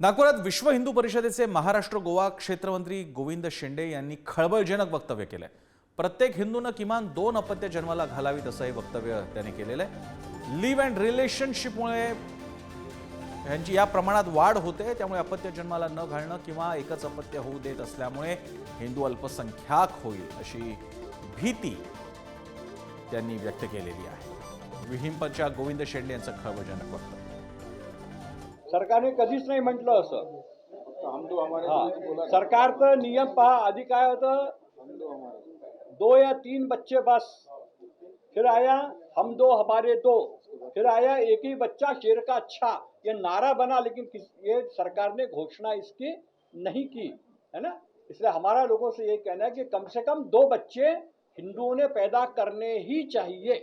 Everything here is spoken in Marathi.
नागपुरात विश्व हिंदू परिषदेचे महाराष्ट्र गोवा क्षेत्रमंत्री गोविंद शेंडे यांनी खळबळजनक वक्तव्य केलंय. प्रत्येक हिंदूनं किमान दोन अपत्य जन्माला घालावीत असंही वक्तव्य त्यांनी केलेलं आहे. लिव्ह अँड रिलेशनशिपमुळे यांची या प्रमाणात वाढ होते त्यामुळे अपत्य जन्माला न घालणं किंवा एकच अपत्य होऊ देत असल्यामुळे हिंदू अल्पसंख्याक होईल अशी भीती त्यांनी व्यक्त केलेली आहे. विहिंपच्या गोविंद शेंडे यांचं खळबळजनक वक्तव्य. सरकारने कधीच नाही म्हटलं असं. हा. सरकारचं नियम पहा आधी काय दो या तीन बच्चे बस. फिर आया, हम दो, हमारे दो. फिर आया, एक ही बच्चा, शेर का अच्छा. ये नारा बना, लेकिन किस, ये सरकार ने घोषणा इसकी नहीं की, है ना? इसलिए हमारा लोगों से ये कहना है कि कम से कम दो बच्चे हिंदुओं ने पैदा करने ही चाहिए।